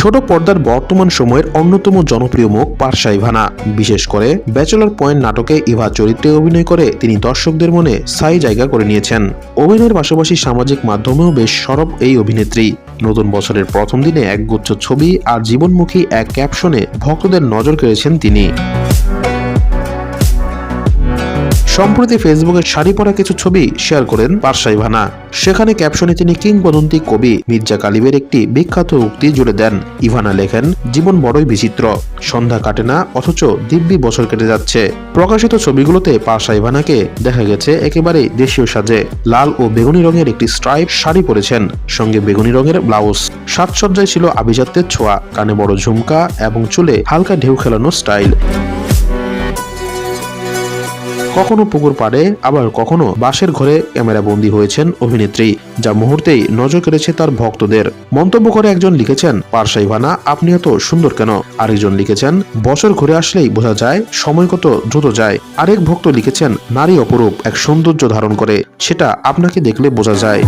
ছোট পর্দার বর্তমান সময়ের অন্যতম জনপ্রিয় মুখ পার্শা ইভানা। বিশেষ করে ব্যাচেলর পয়েন্ট নাটকে ইভা চরিত্রে অভিনয় করে তিনি দর্শকদের মনে স্থায়ী জায়গা করে নিয়েছেন। অভিনয়ের পাশাপাশি সামাজিক মাধ্যমেও বেশ সরব এই অভিনেত্রী। নতুন বছরের প্রথম দিনে একগুচ্ছ ছবি আর জীবনমুখী এক ক্যাপশনে ভক্তদের নজর কেড়েছেন তিনি। সম্প্রতি ফেসবুকে শাড়ি পরা কিছু ছবি শেয়ার করেন পারসা ইভানা। সেখানে ক্যাপশনে তিনি কিংবদন্তি কবি মির্জা কালিবের একটি বিখ্যাত উক্তি জুড়ে দেন। ইভানা লেখেন, জীবন বড়ই বিচিত্র। সন্ধ্যা কাটে না, অথচ দিব্যি বছর কেটে যাচ্ছে। প্রকাশিত ছবিগুলোতে পারসা ইভানাকে দেখা গেছে একেবারে দেশীয় সাজে। লাল ও বেগুনি রঙের একটি স্ট্রাইপ শাড়ি পরেছেন, সঙ্গে বেগুনি রঙের ব্লাউজ। সাজসজ্জায় ছিল আভিজাত্যের ছোঁয়া, কানে বড় ঝুমকা এবং চুলে হালকা ঢেউ খেলানো স্টাইল কখনো পুকুর পাড়ে, আবার কখনো বাসের ঘরে ক্যামেরা বন্দী হয়েছেন অভিনেত্রী, যা মুহূর্তেই নজর কেড়েছে তার ভক্তদের। মন্তব্য করে একজন লিখেছেন পারসা ইভানা, আপনি এত সুন্দর কেন? আরেকজন লিখেছেন, বছর ঘুরে আসলেই বোঝা যায়, সময় কত দ্রুত যায়। আরেক ভক্ত লিখেছেন, নারী অপরূপ, এক সৌন্দর্য ধারণ করে, সেটা আপনাকে দেখলে বোঝা যায়।